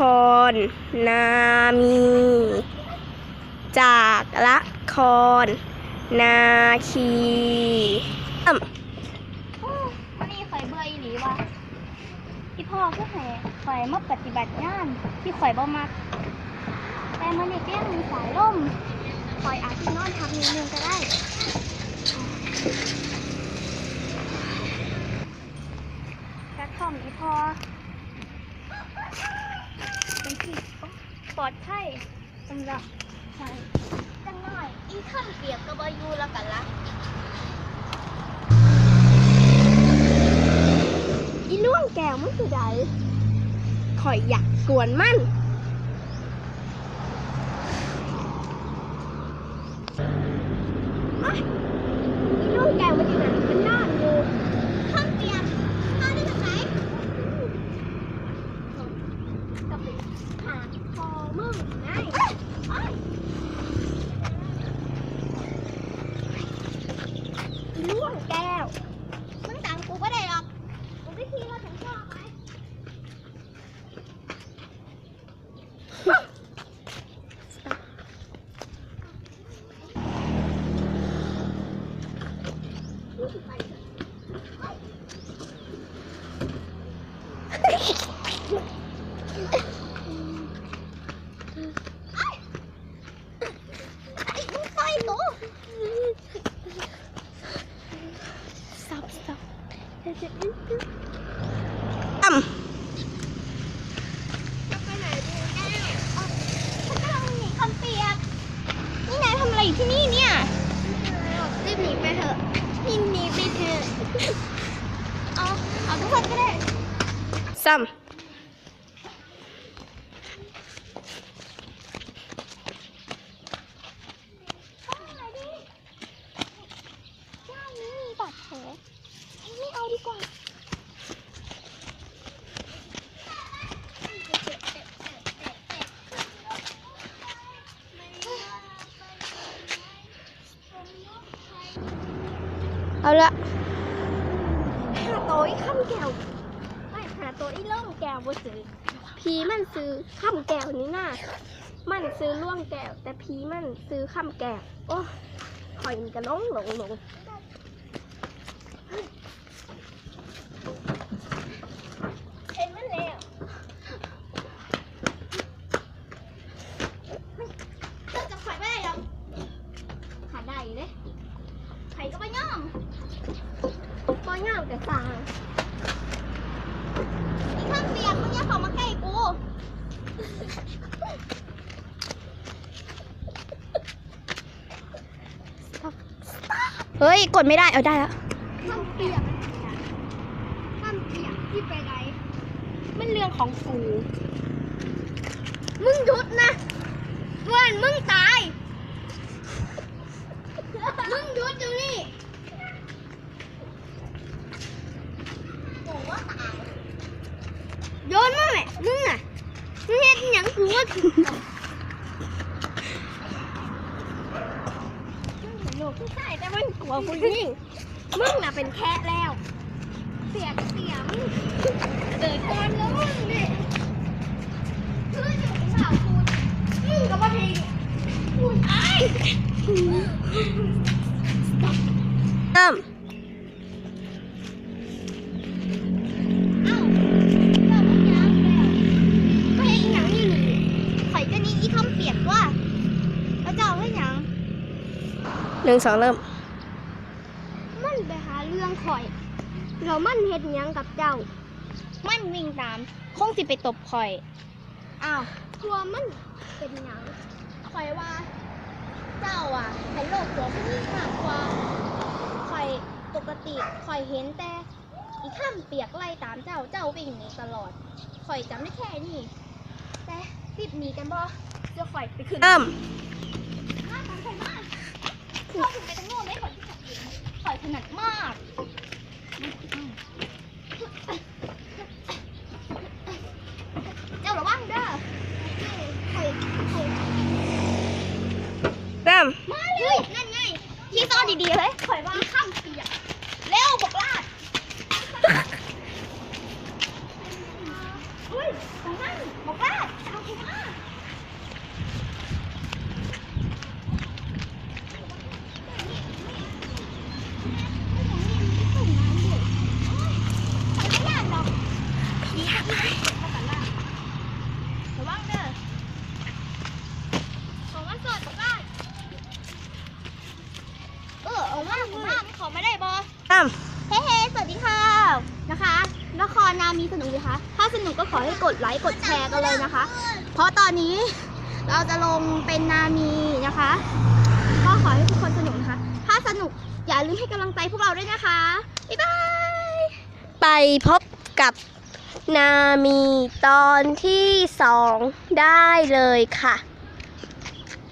คร นามี จากละคร นาคีอืมโอ้วันนี้ข่อยเบื่ออีหลีวะที่พ่อก็แห่ข่อยมาปฏิบัติงานที่ข่อยบ่มักแต่มันนี่ก็ยังมีสายล่มข่อยอาจจะนอนพักนิดนึงก็ได้กระท่อมอีพอเป็นที่ปลอดภัย สำหรับข่อยจังหน่อย อีข้ามเปียกกับบอยูแล้วกันละอีล่วงแก้วมันคือใดข่อยอยากกวนมัน อะอีล่วงแก้วมันอยู่ไหนมันนอนอยู่ ข้ามเปียกข้าได้จากไหน ก็ไปหาคอมึงไงอี ล่วงแก้ว มึงตามกูก็ได้หรอกกูไปขี่รถถึงชอบไหมไอ้มึงใส่กู ซับซับ อ่ำ จะไปไหนดีแก้ว ฉันกำลังหนีคำเปียก นี่นายทำอะไรอยู่ที่นี่เนี่ยรีบหนีไปเถอะนี่หนีไปเถอะเอาเอาทุกคนก็ได้ซ้ำอาหน่อยดิย่านี้มีบาดแผลไม่เอาดีกว่าำ เอาละหาโตอีข้ามแก้วไม่หาโตอีล่องแก้วบ่ซื้อพีมันซื้อข้ามแก้วนี่น่ะมันซื้อล่วงแก้วแต่พีมันซื้อข้ามแก้วโอ้ข่อยมันกระล้งหลงหลง เห็นมันแล้วเลิกกับข่อยไม่ได้หรอกหาได้อยู่เด้ไข่ก็ไปย่อม ก็ย่ามแต่สางอีข้างเปียกมึงอย่าเข้ามาใกล้กูเฮ้ย กดไม่ได้ เอาได้แล้วข้างเปียกข้างเปียกที่ไปไหนมันเรื่องของกูมึงหยุดนะเพื่อนมึงตาย มึงหยุดเดี๋ยวนี้บอกว่าตายโยนมาแม่มึงน่ะมึงเห็นหยัง กูว่าถูกหนูผู้ชายแต่มันกลัวผู้หญิงมึงน่ะเป็นแค่แล้ว เสียงเสียงเดินก่อนแล้วมึงนี่คืออยู่ในบ่าวคุณมึงก็มาทิ้งคุณไอ้เริ่ม เอ้าเริ่มมันยังแล้วก็เห็นหยังอยู่นี่ข่อยก็นี่อีทำเปียกว่าแล้วเจ้าเห็นหยัง ห นึ่งสองเริ่ม มันไปหาเรื่องข่อยเรามันเฮ็ดหยังกับเจ้า มันวิ่งตาม คงสิไปตบข่อย อ้าวกลัวมันเป็นหยังข่อยว่า เจ้าอะเป็นโรคตัวผู้หญิงมากกว่าข่อยปกติข่อยเห็นแต่ อีข้ามเปียกไล่ตามเจ้าเจ้าวิ่งหนีตลอดข่อยจำได้แค่นี้แต่รีบหนีกันบ่เดี๋ยวข่อยไปขึ้น เริ่ม มาตามข่อยมา ข่อยถึงไปตั้งโง่ได้ขอยที่ขับเองขอยถนัดมาก เจ้าระวังเด้อข่อยข่อย เริ่ม มาเลยนั่นไงที่ซ่อนดีๆเลยข่อยว่าข้ามเปียกเร็วบอกลาดอุ้ยตรงนั้นบอกลาด เฮ้เฮ้สวัสดีค่ะ นะคะละครนา มีสนุกไหมคะ ถ้าสนุกก็ขอให้กดไลค์กดแชร์กันเลยนะคะ เพราะตอนนี้เราจะลงเป็นนามีนะคะ ก็ขอให้ทุกคนสนุกนะคะ ถ้าสนุกอย่าลืมให้กำลังใจพวกเราด้วยนะคะ บ๊ายบาย ไปพบกับนามีตอนที่สองได้เลยค่ะ